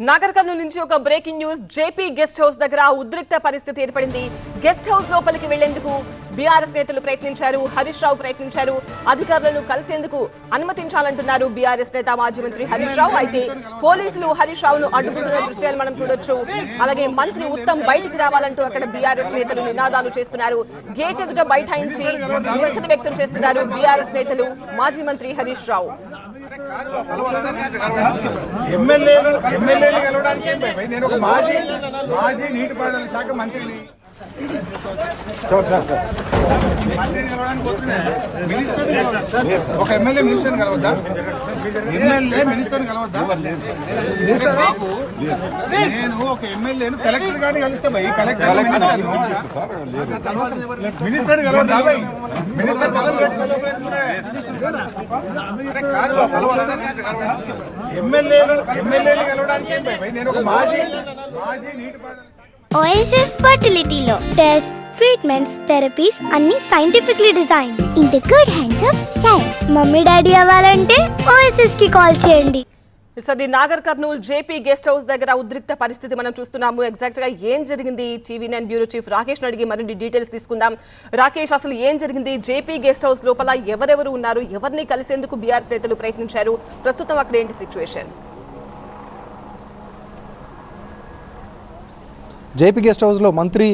నాగర్ కర్నూలు నుంచి ఒక breaking news. JP guest house దగ్గర ఉద్రిక్త పరిస్థితి ఏర్పడింది. గెస్ట్ హౌస్ లోపలికి వెళ్ళేందుకు బీఆర్ఎస్ నేతలు ప్రయత్నించారు. హరీష్ రావు ప్రయత్నించారు. అధికారులను కలిసేందుకు అనుమతించాలంటున్నారు బీఆర్ఎస్ నేత మాజీ మంత్రి హరీష్ రావు. అయితే పోలీసులు హరీష్ రావును అడ్డుకుంటున్న దృశ్యాలు మనం చూడొచ్చు. అలాగే మంత్రి ఉత్తమ్ బయటికి రావాలంటూ అక్కడ బీఆర్ఎస్ నేతలు నినాదాలు చేస్తున్నారు. గేట్ ఎదుట బైఠాయించి నిరసన వ్యక్తం చేస్తున్నారు బీఆర్ఎస్ నేతలు మాజీ మంత్రి హరీష్ రావు. ఎమ్మెల్యే ఎమ్మెల్యేలు కలవడానికి నేను ఒక మాజీ మాజీ నీటిపారుదల శాఖ మంత్రిని. ఒక ఎమ్మెల్యే మినిస్టర్ని కలవద్దా? ఎమ్మెల్యే మినిస్టర్ని కలవద్దా? మినిస్టర్ బాబు నేను ఒక ఎమ్మెల్యేను కలెక్టర్ గారిని కలిస్తే భయ్ కలెక్టర్ మినిస్టర్ మినిస్టర్ కలవద్దా? భయ్ మినిస్టర్. ఎమ్మెల్యేలు ఏం భయం? నేను ఒక మాజీ మాజీ శాఖ ఓఎస్ఎస్ ఫర్టిలిటీలో టెస్ట్ ట్రీట్మెంట్స్ థెరపీస్ అన్ని scientifically design in the good hands of science mummy daddy అవ్వాలంటే ఓఎస్ఎస్కి కాల్ చేయండి. సది Nagar Kurnool JP guest house దగ్గర ఉద్రిక్త పరిస్థితి మనం చూస్తున్నాము. ఎగ్జాక్ట్గా ఏం జరిగింది? TV nine bureau chief Rakesh అడిగి మరిన్ని డీటెయిల్స్ తీసుకుందాం. రాకేష్ అసలు ఏం జరిగింది? జేపీ గెస్ట్ హౌస్ లోపల ఎవరెవరు ఉన్నారు? ఎవరిని కలిసేందుకు బీఆర్ఎస్ నేతలు ప్రయత్నించారు? ప్రస్తుతం అక్కడ ఏంటి సిచ్యువేషన్ జేపీ గెస్ట్ హౌస్లో మంత్రి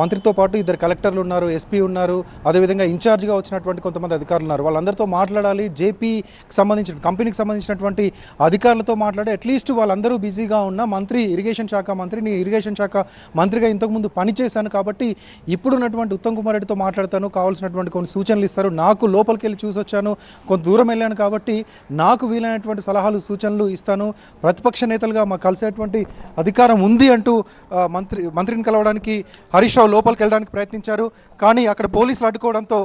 మంత్రితో పాటు ఇద్దరు కలెక్టర్లు ఉన్నారు ఎస్పీ ఉన్నారు అదేవిధంగా ఇన్ఛార్జ్గా వచ్చినటువంటి కొంతమంది అధికారులు ఉన్నారు. వాళ్ళందరితో మాట్లాడాలి. జేపీకి సంబంధించిన కంపెనీకి సంబంధించినటువంటి అధికారులతో మాట్లాడి అట్లీస్ట్ వాళ్ళందరూ బిజీగా ఉన్న మంత్రి ఇరిగేషన్ శాఖ మంత్రి నేను ఇరిగేషన్ శాఖ మంత్రిగా ఇంతకుముందు పనిచేశాను కాబట్టి ఇప్పుడున్నటువంటి ఉత్తమ్ కుమార్ రెడ్డితో మాట్లాడతాను. కావాల్సినటువంటి కొన్ని సూచనలు ఇస్తారు. నాకు లోపలికి వెళ్ళి చూసి వచ్చాను. కొంత దూరం వెళ్ళాను కాబట్టి నాకు వీలైనటువంటి సలహాలు సూచనలు ఇస్తాను. ప్రతిపక్ష నేతలుగా మాకు కలిసేటువంటి అధికారం ఉంది అంటూ మంత్రి మంత్రిని కలవడానికి హరీష్ రావు లోపలికి వెళ్ళడానికి ప్రయత్నించారు. కానీ అక్కడ పోలీసులు అడ్డుకోవడంతో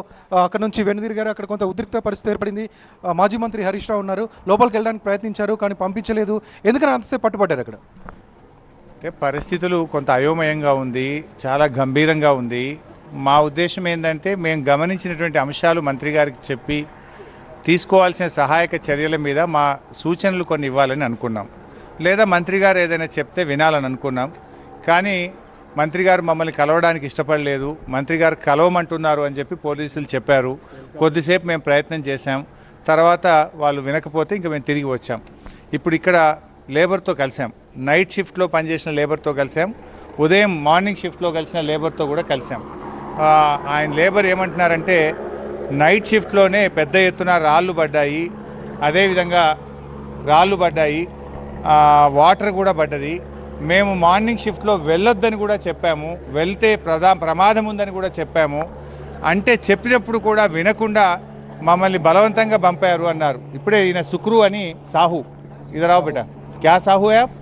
అక్కడ నుంచి వెనుదిరిగారు. అక్కడ కొంత ఉద్రిక్త పరిస్థితి ఏర్పడింది. మాజీ మంత్రి హరీష్ రావు ఉన్నారు. లోపలికి వెళ్ళడానికి ప్రయత్నించారు కానీ పంపించలేదు. ఎందుకని అంతసేపు పట్టుబడ్డారు అక్కడ? అంటే పరిస్థితులు కొంత అయోమయంగా ఉంది చాలా గంభీరంగా ఉంది. మా ఉద్దేశం ఏంటంటే మేము గమనించినటువంటి అంశాలు మంత్రి గారికి చెప్పి తీసుకోవాల్సిన సహాయక చర్యల మీద మా సూచనలు కొన్ని ఇవ్వాలని అనుకున్నాం. లేదా మంత్రి గారు ఏదైనా చెప్తే వినాలని అనుకున్నాం. కానీ మంత్రి గారు మమ్మల్ని కలవడానికి ఇష్టపడలేదు. మంత్రి గారు కలవమంటున్నారు అని చెప్పి పోలీసులు చెప్పారు. కొద్దిసేపు మేము ప్రయత్నం చేశాం. తర్వాత వాళ్ళు వినకపోతే ఇంకా మేము తిరిగి వచ్చాం. ఇప్పుడు ఇక్కడ లేబర్తో కలిసాం నైట్ షిఫ్ట్లో పనిచేసిన లేబర్తో కలిసాం ఉదయం మార్నింగ్ షిఫ్ట్లో కలిసిన లేబర్తో కూడా కలిసాం ఆయన లేబర్ ఏమంటున్నారంటే నైట్ షిఫ్ట్లోనే పెద్ద ఎత్తున రాళ్ళు పడ్డాయి. అదేవిధంగా రాళ్ళు పడ్డాయి. వాటర్ కూడా పడ్డది. మేము మార్నింగ్ షిఫ్ట్లో వెళ్ళొద్దని కూడా చెప్పాము వెళ్తే ప్రధా ప్రమాదం ఉందని కూడా చెప్పాము అంటే చెప్పినప్పుడు కూడా వినకుండా మమ్మల్ని బలవంతంగా పంపారు అన్నారు ఇప్పుడే ఈయన సుక్రు అని సాహు ఇదరావు బేట క్యా సాహు యాప్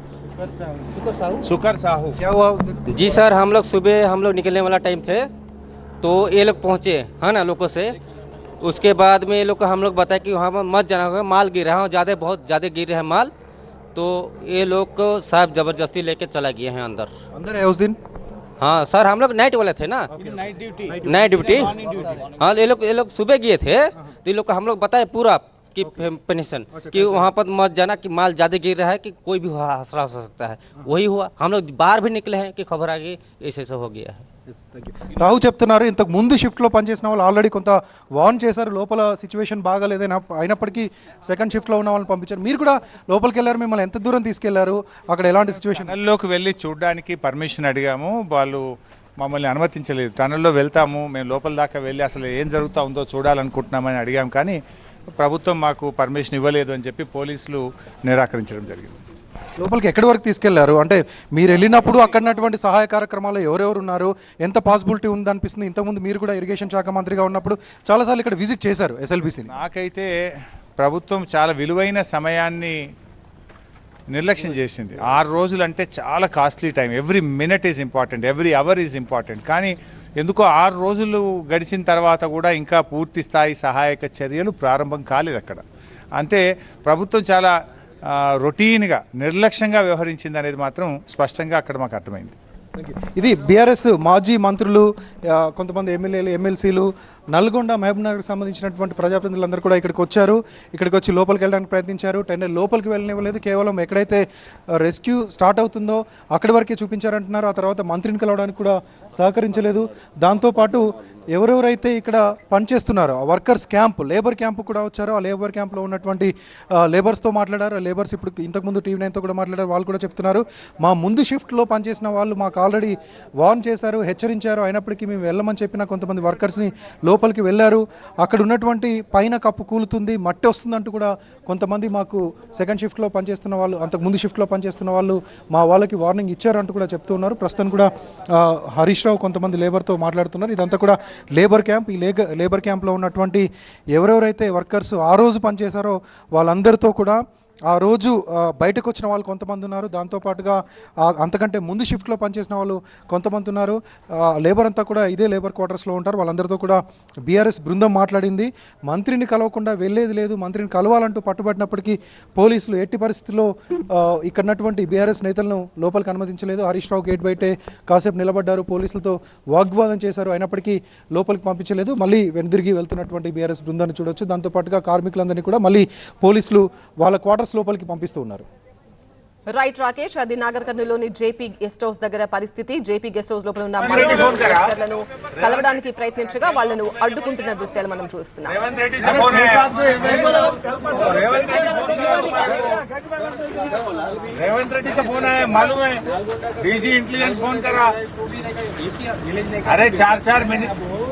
సుకర్ సాహు क्या हुआ उस दिन? जी सर हम लोग सुबह हम लोग निकलने वाला टाइम थे तो ये लोग पहुँचे है ना लोगों से उसके बाद में ये लोग को हम लोग बताए कि वहाँ पर मत जाना होगा माल गिर रहा है ज़्यादा बहुत ज़्यादा गिर रहा है माल तो ये लोग को साहब ज़बरदस्ती लेके चला गए हैं अंदर। अंदर है उस दिन? हाँ सर हम लोग नाइट वाले थे ना। नाइट ड्यूटी नाइट ड्यूटी हाँ ये लोग ये लोग सुबह गए थे तो ये लोग को हम लोग बताए पूरा कि पेनिशन कि वहाँ पर मत जाना कि माल ज़्यादा गिर रहा है कि कोई भी हादसा हो सकता है। वही हुआ। हम लोग बाहर भी निकले हैं कि खबर आ गई ऐसे ऐसे हो गया है। రాహు చెప్తున్నారు ఇంతకు ముందు షిఫ్ట్లో పనిచేసిన వాళ్ళు ఆల్రెడీ కొంత వార్న్ చేశారు లోపల సిచ్యువేషన్ బాగాలేదని. అయినప్పటికీ సెకండ్ షిఫ్ట్లో ఉన్న వాళ్ళని పంపించారు. మీరు కూడా లోపలికి వెళ్ళారు మిమ్మల్ని ఎంత దూరం తీసుకెళ్ళారు? అక్కడ ఎలాంటి సిచ్యువేషన్ టనల్లోకి వెళ్ళి చూడడానికి పర్మిషన్ అడిగాము. వాళ్ళు మమ్మల్ని అనుమతించలేదు. టనల్లో వెళ్తాము మేము లోపల దాకా వెళ్ళి అసలు ఏం జరుగుతూ ఉందో చూడాలనుకుంటున్నామని అడిగాం. కానీ ప్రభుత్వం మాకు పర్మిషన్ ఇవ్వలేదు అని చెప్పి పోలీసులు నిరాకరించడం జరిగింది. లోపలికి ఎక్కడి వరకు తీసుకెళ్ళారు? అంటే మీరు వెళ్ళినప్పుడు అక్కడనటువంటి సహాయ కార్యక్రమాలు ఎవరెవరు ఉన్నారు? ఎంత పాసిబిలిటీ ఉంది అనిపిస్తుంది ఇంతకుముందు మీరు కూడా ఇరిగేషన్ శాఖ మంత్రిగా ఉన్నప్పుడు చాలాసార్లు ఇక్కడ విజిట్ చేశారు ఎస్ఎల్బిసిని. నాకైతే ప్రభుత్వం చాలా విలువైన సమయాన్ని నిర్లక్ష్యం చేసింది. ఆరు రోజులు అంటే చాలా costly time. Every minute is important. Every hour is important. కానీ ఎందుకో ఆరు రోజులు గడిచిన తర్వాత కూడా ఇంకా పూర్తి స్థాయి సహాయక చర్యలు ప్రారంభం కాలేదు అక్కడ. అంటే ప్రభుత్వం చాలా రొటీన్గా నిర్లక్ష్యంగా వ్యవహరించింది అనేది మాత్రం స్పష్టంగా అక్కడ మాకు అర్థమైంది. ఇది బీఆర్ఎస్ మాజీ మంత్రులు కొంతమంది ఎమ్మెల్యేలు ఎమ్మెల్సీలు నల్గొండ మహబూబ్ నగర్కి సంబంధించినటువంటి ప్రజాప్రతినిధులందరూ కూడా ఇక్కడికి వచ్చారు. ఇక్కడికి వచ్చి లోపలికి వెళ్ళడానికి ప్రయత్నించారు. టెండర్ లోపలికి వెళ్ళనివ్వలేదు. కేవలం ఎక్కడైతే రెస్క్యూ స్టార్ట్ అవుతుందో అక్కడి వరకే చూపించారంటున్నారు. ఆ తర్వాత మంత్రిని కలవడానికి కూడా సహకరించలేదు. దాంతోపాటు ఎవరెవరైతే ఇక్కడ పనిచేస్తున్నారో ఆ వర్కర్స్ క్యాంప్ లేబర్ క్యాంప్ కూడా వచ్చారో. ఆ లేబర్ క్యాంప్లో ఉన్నటువంటి లేబర్స్తో మాట్లాడారు. లేబర్స్ ఇప్పుడు ఇంతకుముందు టీవీ నైన్తో కూడా మాట్లాడారు. వాళ్ళు కూడా చెప్తున్నారు మా ముందు షిఫ్ట్లో పనిచేసిన వాళ్ళు మాకు ఆల్రెడీ వార్న్ చేశారు హెచ్చరించారు. అయినప్పటికీ మేము వెళ్ళమని చెప్పిన కొంతమంది వర్కర్స్ని లోపలికి వెళ్ళారు. అక్కడ ఉన్నటువంటి పైన కప్పు కూలుతుంది మట్టి వస్తుందంటూ కూడా కొంతమంది మాకు సెకండ్ షిఫ్ట్లో పనిచేస్తున్న వాళ్ళు అంతకు ముందు షిఫ్ట్లో పనిచేస్తున్న వాళ్ళు మా వాళ్ళకి వార్నింగ్ ఇచ్చారంటూ కూడా చెప్తూ ఉన్నారు. ప్రస్తుతం కూడా హరీష్ రావు కొంతమంది లేబర్తో మాట్లాడుతున్నారు. ఇదంతా కూడా లేబర్ క్యాంప్ ఈ లేగ లేబర్ క్యాంప్లో ఉన్నటువంటి ఎవరెవరైతే వర్కర్స్ ఆ రోజు పనిచేశారో వాళ్ళందరితో కూడా ఆ రోజు బయటకు వచ్చిన వాళ్ళు కొంతమంది ఉన్నారు. దాంతోపాటుగా అంతకంటే ముందు షిఫ్ట్లో పనిచేసిన వాళ్ళు కొంతమంది ఉన్నారు. లేబర్ అంతా కూడా ఇదే లేబర్ క్వార్టర్స్లో ఉంటారు. వాళ్ళందరితో కూడా బీఆర్ఎస్ బృందం మాట్లాడింది. మంత్రిని కలవకుండా వెళ్ళేది లేదు. మంత్రిని కలవాలంటూ పట్టుబట్టినప్పటికీ పోలీసులు ఎట్టి పరిస్థితుల్లో ఇక్కడన్నటువంటి ఇక్కడ బీఆర్ఎస్ నేతలను లోపలికి అనుమతించలేదు. హరీష్ రావు గేట్ బయటే కాసేపు నిలబడ్డారు. పోలీసులతో వాగ్వాదం చేశారు. అయినప్పటికీ లోపలికి పంపించలేదు. మళ్ళీ వెనుదిరిగి వెళ్తున్నటువంటి బీఆర్ఎస్ బృందాన్ని చూడొచ్చు. దాంతోపాటుగా కార్మికులందరినీ కూడా మళ్ళీ పోలీసులు వాళ్ళ క్వార్టర్స్ లోపలికి పంపిస్తూ ఉన్నారు రైట్ రాకేష్ అది నాగర్ కర్నూలులోని జేపీ గెస్ట్ హౌస్ దగ్గర పరిస్థితి జేపీ గెస్ట్ హౌస్ లోపల ఉన్న మహిళా డైరెక్టర్లను కలవడానికి ప్రయత్నించగా వాళ్ళను అడ్డుకుంటున్న దృశ్యాలు మనం చూస్తున్నాం रेवंत रेड्डी से फोन है रेवंत रेड्डी रेवंत रेड्डी का फोन है मालूम है डीजी इंटेलिजेंस फोन करा अरे चार चार मिनट